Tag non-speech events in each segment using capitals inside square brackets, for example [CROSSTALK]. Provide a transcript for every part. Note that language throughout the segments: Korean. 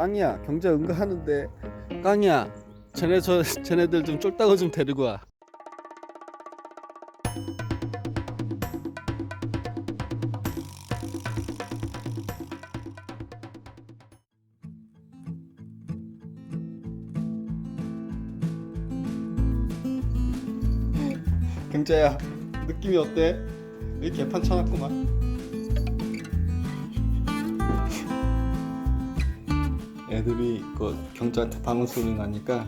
깡이야. 경제 은근 하는데. 깡이야. 쟤네 저 쟤네들 좀 쫄따고 좀 데리고 와. 경자야 느낌이 어때? 여기 개판 쳐놨구만 애들이 그 경자한테 방울 소리 나니까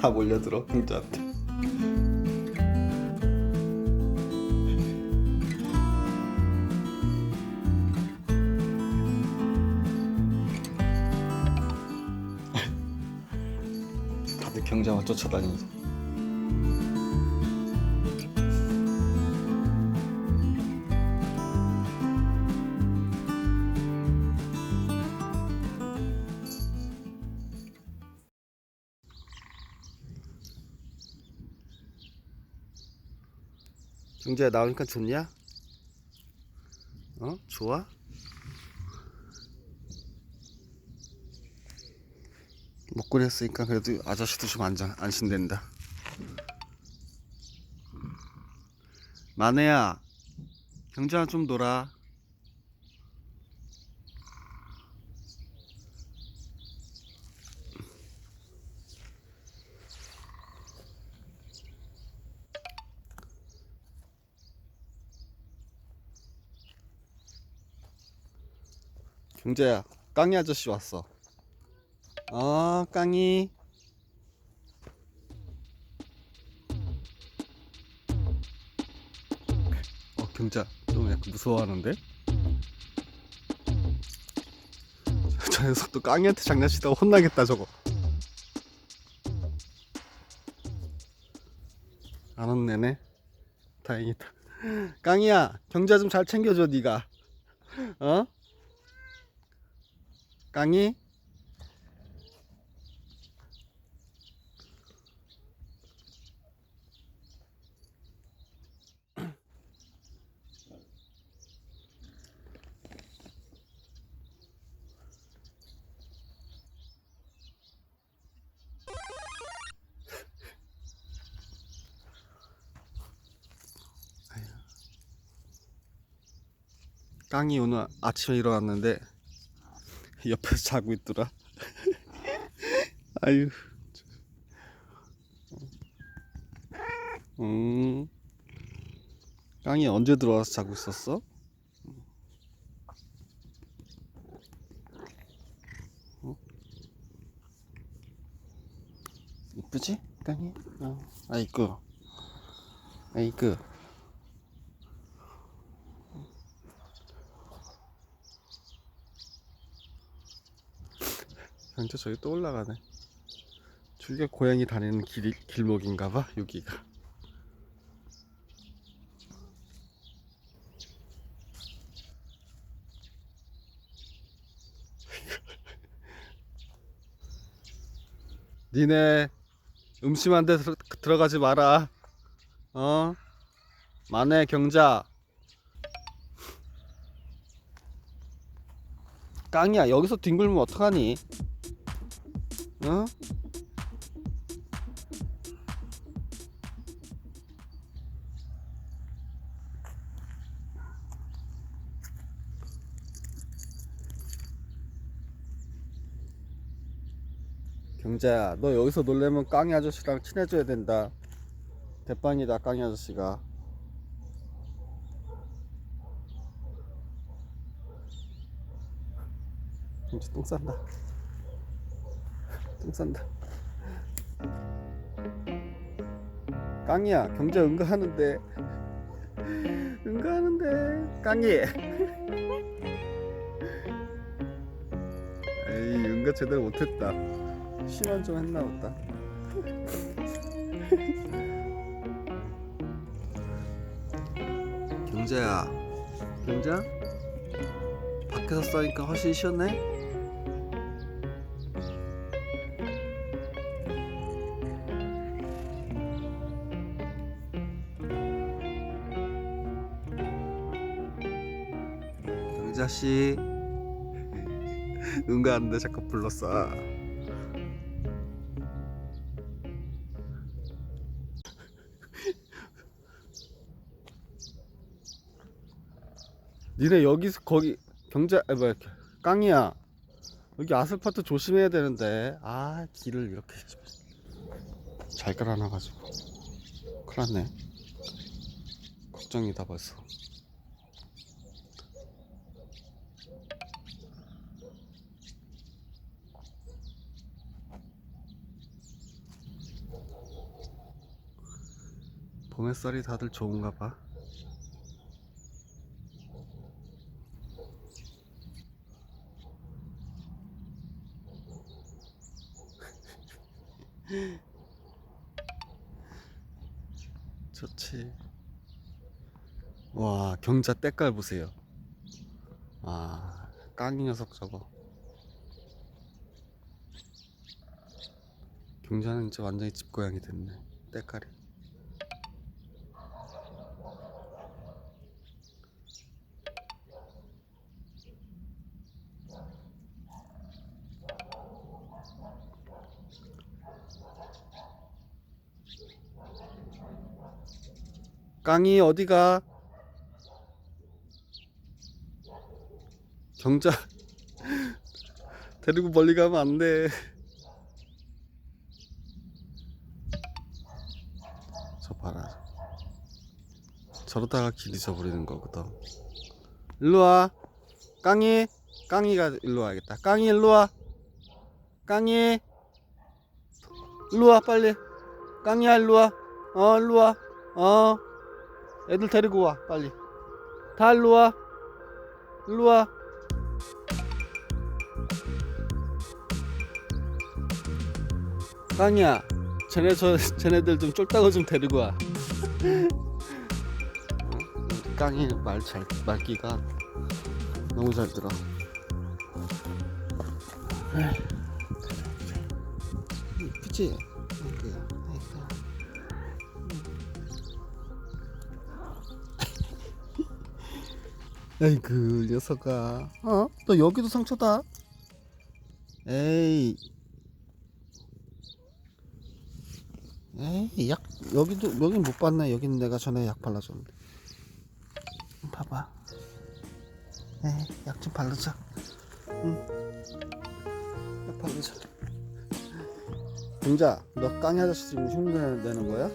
다 몰려들어 경자한테. [LAUGHS] 다들 경자만 쫓아다니지 경자야 나오니까 좋냐? 어? 좋아? 먹고 했으니까 그래도 아저씨도 좀 안전, 안심된다 마네야 경자랑 좀 놀아 경자야. 깡이 아저씨 왔어. 어 깡이. 어 경자 좀 약간 무서워하는데? [LAUGHS] 저 녀석 또 깡이한테 장난치다가 혼나겠다 저거. 안 혼내네? 다행이다. [LAUGHS] 깡이야 경자 좀 잘 챙겨줘 네가. 어? 깡이? 깡이 오늘 아침에 일어났는데 [LAUGHS] 옆에서 자고 있더라. [LAUGHS] 아유. 음. 깡이 언제 들어와서 자고 있었어? 어? 이쁘지? 깡이? 어. 아이고. 아이고. 현재 저기 또 올라가네. 저기가 고양이 다니는 길, 길목인가봐, 여기가. [LAUGHS] 니네 음심한 데 들, 들어가지 마라. 어? 만해 경자. 깡이야 여기서 뒹굴면 어떡하니? 어? 경자야, 너 여기서 놀려면 깡이 아저씨랑 친해져야 된다. 대빵이다, 깡이 아저씨가. 경자 똥 싼다. 똥 싼다. 깡이야, 경자 응가하는데. 응가하는데. 깡이. [LAUGHS] 에이, 응가 제대로 못했다. 심한 좀 했나 보다. 경자야, 경자? 밖에서 싸니까 훨씬 시원해? 자 씨, 응가하는데 자꾸 불렀어. [LAUGHS] 니네 여기서 거기 경자 아 뭐야 깡이야. 여기 아스팔트 조심해야 되는데. 아 길을 이렇게. 잘 깔아놔가지고. 큰일 났네. 걱정이다 벌써 봄 햇살이 다들 좋은가 봐 [LAUGHS] 좋지. 와, 경자 때깔 보세요. 아, 깡이 녀석 저거. 경자는 이제 완전히 집고양이 됐네. 때깔이. 깡이 어디가? 경자 [LAUGHS] 데리고 멀리 가면 안 돼. 저 봐라. 저러다가 길 잊어버리는 거거든. 일로 와. 깡이. 깡이가 일로 와야겠다. 깡이 일로 와. 깡이. 일로 와 빨리. 깡이야 일로 와. 어 일로 와. 어. 애들 데리고 와 빨리. 다 일로 와. 일로 와. 깡이야 쟤네 저 [LAUGHS] 쟤네들 좀 쫄따고 좀 데리고 와. 어? 우리 깡이 말잘 말기가 너무 잘 들어. 에이, 아이고 녀석아. 어? 너 여기도 상처다? 에이. 에이 약 여기도 여긴 못 봤네. 여기는 내가 전에 약 발라줬는데. 봐봐. 에이 약 좀 바르자 응약 바르자 공자 너 깡이 아저씨 지금 흉내 내는 거야?